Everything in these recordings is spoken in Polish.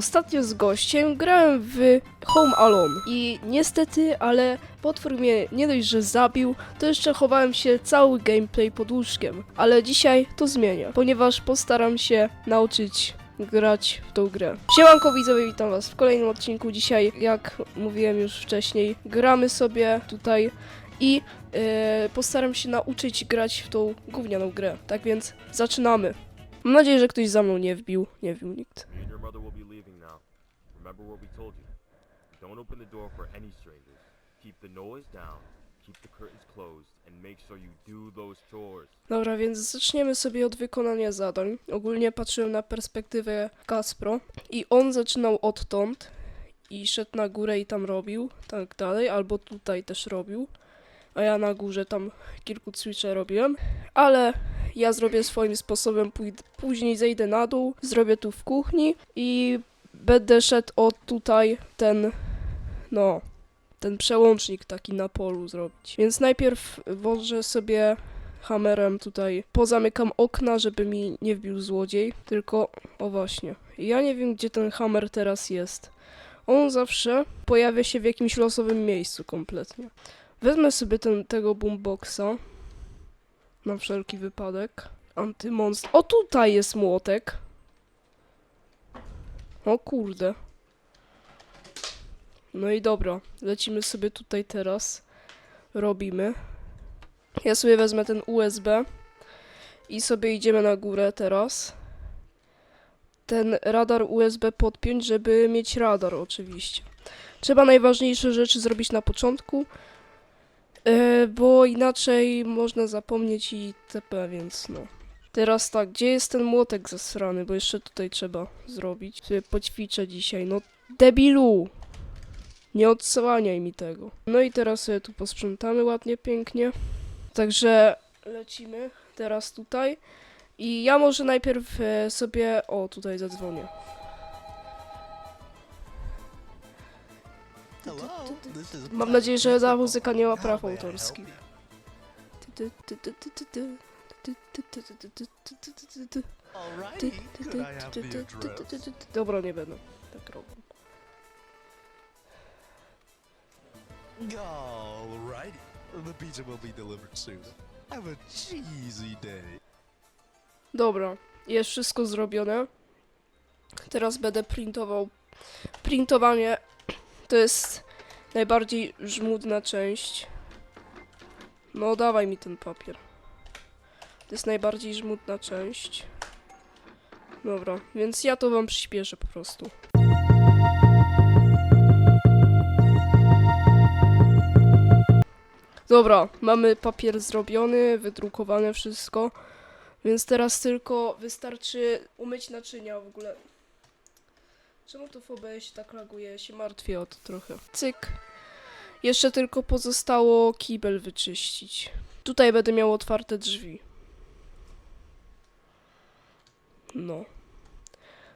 ostatnio z gościem grałem w Home Alone i niestety, ale potwór mnie nie dość, że zabił, to jeszcze chowałem się cały gameplay pod łóżkiem. Ale dzisiaj to zmienię, ponieważ postaram się nauczyć grać w tą grę. Siemanko widzowie, witam was w kolejnym odcinku. Dzisiaj, jak mówiłem już wcześniej, gramy sobie tutaj i e, postaram się nauczyć grać w tą gównianą grę. Tak więc zaczynamy. Mam nadzieję, że ktoś za mną nie wbił. Nie wbił nikt. Remember what we told you. Don't open the door for any strangers. Keep the noise down, keep the curtains closed, and make sure you do those chores. Dobra, więc zaczniemy sobie od wykonania zadań. Ogólnie patrzyłem na perspektywę Kaspro i on zaczynał odtąd i szedł na górę i tam robił, tak dalej, albo tutaj też robił. A ja na górze tam kilku cwicze robiłem, ale ja zrobię swoim sposobem, później zejdę na dół, zrobię tu w kuchni i będę szedł od tutaj ten, no, ten przełącznik taki na polu zrobić. Więc najpierw włożę sobie hamerem tutaj pozamykam okna, żeby mi nie wbił złodziej, tylko o właśnie. Ja nie wiem, gdzie ten hamer teraz jest. On zawsze pojawia się w jakimś losowym miejscu kompletnie. Wezmę sobie ten, tego boomboxa na wszelki wypadek. Antymonst. O, tutaj jest młotek. O kurde. No i dobra, lecimy sobie tutaj teraz. Robimy. Ja sobie wezmę ten USB i sobie idziemy na górę teraz. Ten radar USB podpiąć, żeby mieć radar oczywiście. Trzeba najważniejsze rzeczy zrobić na początku, e, bo inaczej można zapomnieć i TP, więc no. Teraz tak, gdzie jest ten młotek zasrany, bo jeszcze tutaj trzeba zrobić. Sobie poćwiczę dzisiaj, no debilu! Nie odsłaniaj mi tego. No i teraz sobie tu posprzątamy ładnie, pięknie. Także lecimy teraz tutaj. I ja może najpierw e, sobie. O, tutaj zadzwonię. Is Mam nadzieję, że ta muzyka nie ma praw autorskich. Dobra, nie będę tak robił. Alrighty, the pizza will be delivered soon. Have a cheesy day. Dobra, jest wszystko zrobione. Teraz będę printował. Printowanie to jest najbardziej żmudna część. No, dawaj mi ten papier. To jest najbardziej żmudna część. Dobra, więc ja to wam przyspieszę po prostu. Dobra, mamy papier zrobiony, wydrukowane wszystko. Więc teraz tylko wystarczy umyć naczynia w ogóle. Czemu to w OBS tak laguje? Ja się martwię o to trochę. Cyk. Jeszcze tylko pozostało kibel wyczyścić. Tutaj będę miał otwarte drzwi. No.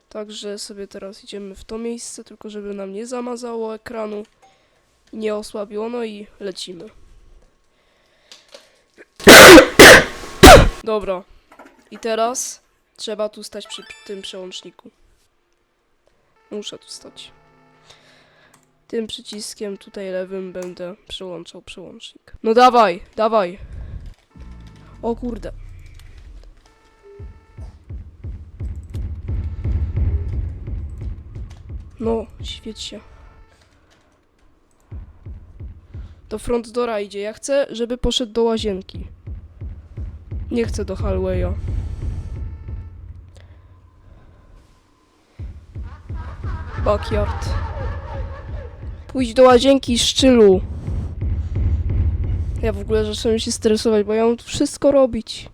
Także sobie teraz idziemy w to miejsce, tylko żeby nam nie zamazało ekranu. Nie osłabiło, no i lecimy. Dobra, i teraz trzeba tu stać przy tym przełączniku. Muszę tu stać. Tym przyciskiem tutaj lewym będę przełączał przełącznik. No dawaj, dawaj. O kurde. No, świeć się. Do front dora idzie. Ja chcę, żeby poszedł do łazienki. Nie chcę do hallwaya. Backyard. Pójdź do łazienki, szczylu. Ja w ogóle zacząłem się stresować, bo ja mam tu wszystko robić.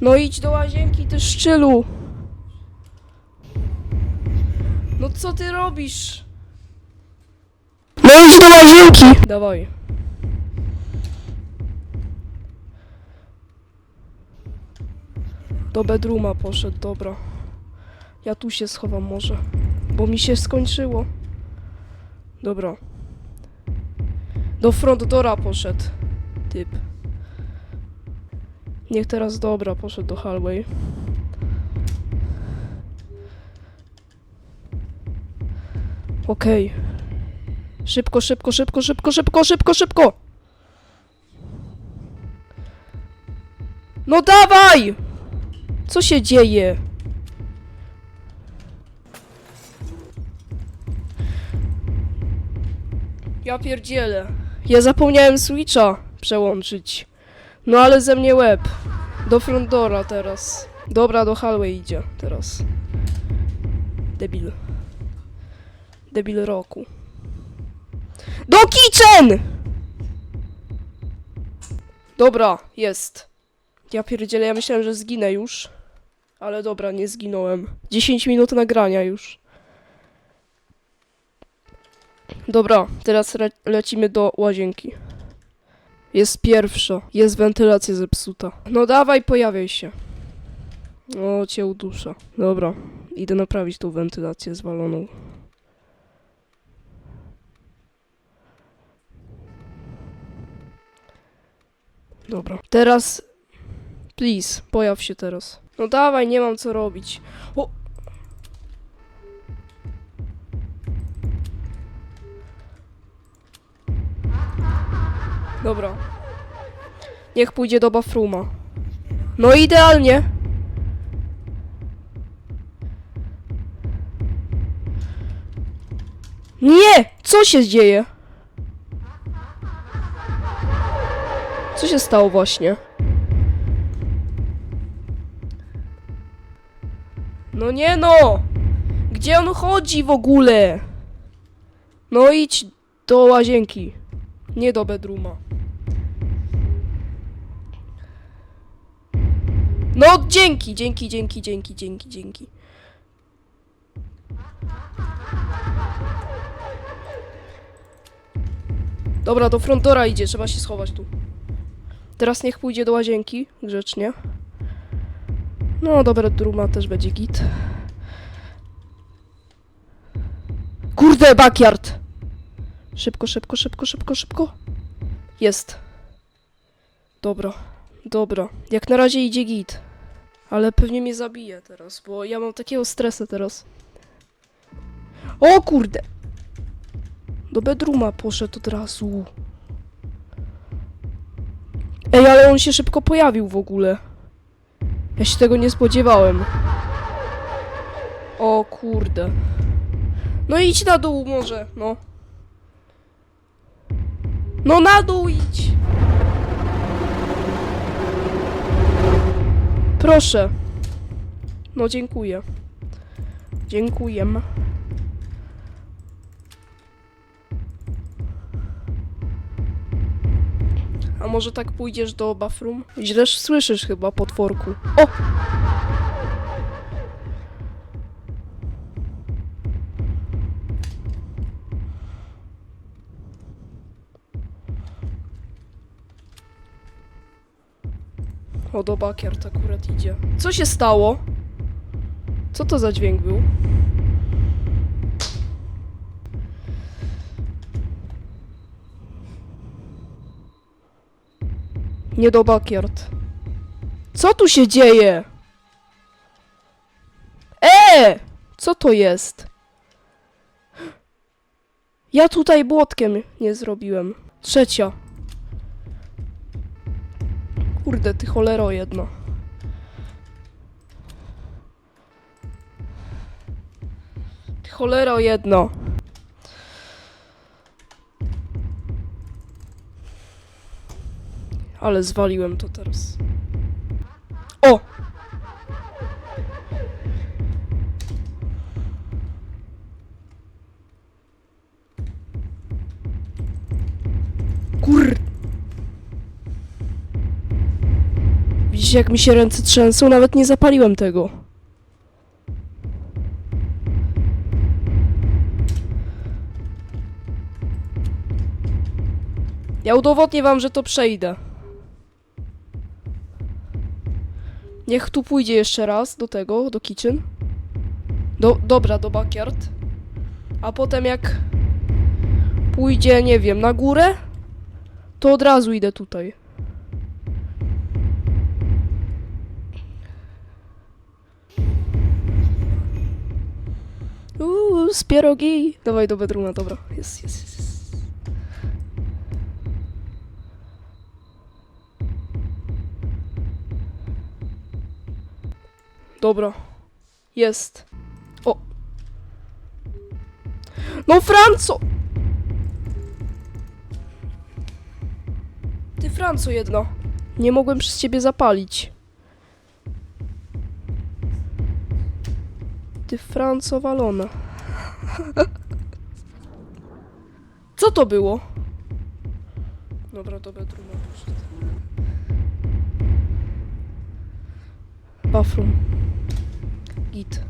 No idź do łazienki, ty szczylu. No co ty robisz? No idź do łazienki. Dawaj. Do bedrooma poszedł, dobra. Ja tu się schowam może, bo mi się skończyło. Dobra. Do front dora poszedł. Typ. Niech teraz dobra, poszedł do hallway. Okej. Szybko, szybko, szybko, szybko, szybko, szybko, szybko! No dawaj! Co się dzieje? Ja pierdzielę. Ja zapomniałem Switcha przełączyć. No ale ze mnie łeb. Do Frondora teraz. Dobra, do Hallway idzie teraz. Debil. Debil roku. Do kitchen! Dobra, jest. Ja pierdzielę, ja myślałem, że zginę już. Ale dobra, nie zginąłem. 10 minut nagrania już. Dobra, teraz re- lecimy do łazienki. Jest pierwsza. Jest wentylacja zepsuta. No dawaj, pojawiaj się. O, cię udusza. Dobra, idę naprawić tą wentylację zwaloną. Dobra. Teraz. Please, pojaw się teraz. No dawaj, nie mam co robić. O! Dobra. Niech pójdzie do Bafruma. No idealnie. Nie! Co się dzieje? Co się stało właśnie? No nie no! Gdzie on chodzi w ogóle? No idź do łazienki. Nie do bedruma. No dzięki, dzięki, dzięki, dzięki, dzięki, dzięki. Dobra, do frontora idzie, trzeba się schować tu. Teraz niech pójdzie do łazienki, grzecznie. No, dobra, druma też będzie git. Kurde, backyard! Szybko, szybko, szybko, szybko, szybko. Jest. Dobra, dobra. Jak na razie idzie git. Ale pewnie mnie zabije teraz, bo ja mam takiego stresa teraz. O kurde! Do bedruma poszedł od razu. Ej, ale on się szybko pojawił w ogóle. Ja się tego nie spodziewałem. O kurde. No idź na dół może, no. No na dół idź. Proszę. No dziękuję. Dziękuję. Może tak pójdziesz do bathroom? Źle słyszysz chyba potworku. O! O, do Backyard akurat idzie. Co się stało? Co to za dźwięk był? Nie do Backyard. Co tu się dzieje? E! Co to jest? Ja tutaj błotkiem nie zrobiłem. Trzecia. Kurde, ty cholero jedno. Ty cholero jedno. Ale zwaliłem to teraz. O! Kur... Widzicie jak mi się ręce trzęsą? Nawet nie zapaliłem tego. Ja udowodnię wam, że to przejdę. Niech tu pójdzie jeszcze raz do tego, do kitchen. Do, dobra, do backyard. A potem jak pójdzie, nie wiem, na górę, to od razu idę tutaj. Uuu, z pierogi. Dawaj do bedrooma, dobra. Jest, jest, jest. Dobra. Jest. O. No Franco! Ty Franco jedno. Nie mogłem przez ciebie zapalić. Ty Franco walona. Co to było? Dobra, bedrooma poszedł. Bathroom. Git.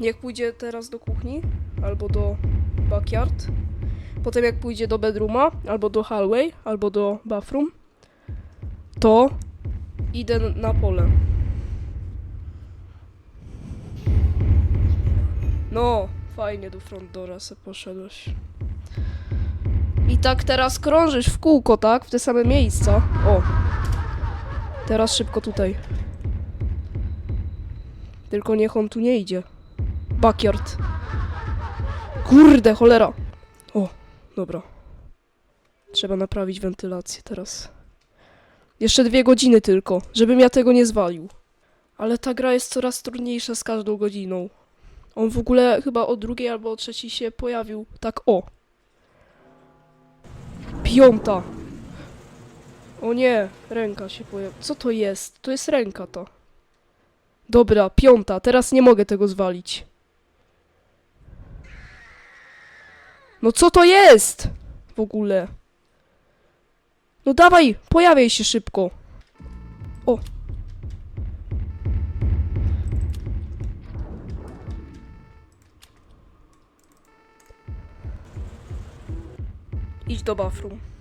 Niech pójdzie teraz do kuchni albo do backyard. Potem jak pójdzie do bedrooma, albo do hallway, albo do bathroom, to idę na pole. No, fajnie do front doora se poszedłeś. I tak teraz krążysz w kółko, tak? W te same miejsca. O. Teraz szybko tutaj. Tylko niech on tu nie idzie. Backyard. Kurde, cholera. O, dobra. Trzeba naprawić wentylację teraz. Jeszcze dwie godziny tylko, żebym ja tego nie zwalił. Ale ta gra jest coraz trudniejsza z każdą godziną. On w ogóle chyba o drugiej albo o trzeciej się pojawił. Tak o. Piąta. O nie, ręka się pojawiła. Co to jest? To jest ręka to. Dobra, piąta. Teraz nie mogę tego zwalić. No co to jest? W ogóle. No dawaj, pojawiaj się szybko. O. Idź do bathroom.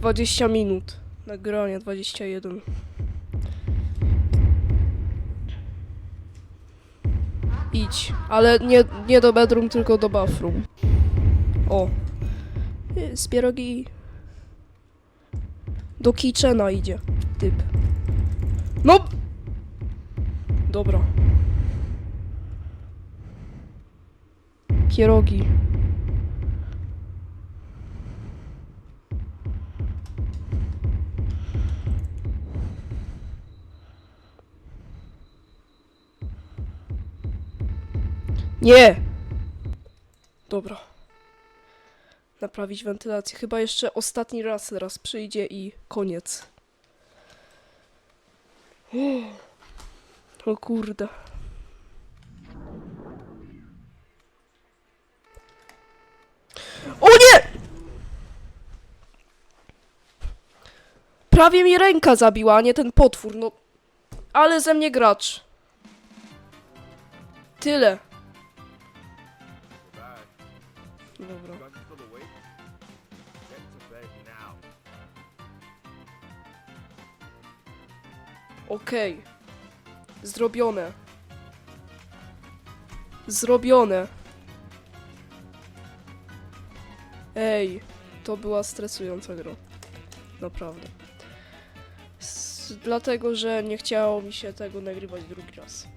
Dwadzieścia minut. Nagranie 21. Idź, ale nie, nie do bedroom, tylko do bathroom. O. Y, Z pierogi. Do kitchena idzie typ. No! Dobra. Pierogi. Nie! Dobra. Naprawić wentylację. Chyba jeszcze ostatni raz teraz przyjdzie i koniec. O kurde. O nie! Prawie mi ręka zabiła, a nie ten potwór, no. Ale ze mnie gracz. Tyle. Okej. Zrobione. Zrobione. Ej, to była stresująca gra. Naprawdę. S dlatego, że nie chciało mi się tego nagrywać drugi raz.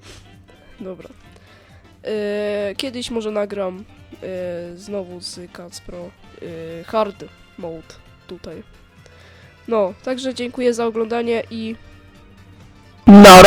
Dobra. E, kiedyś może nagram e, znowu z Kacpro e, hard mode tutaj. No, także dziękuję za oglądanie i 哪儿？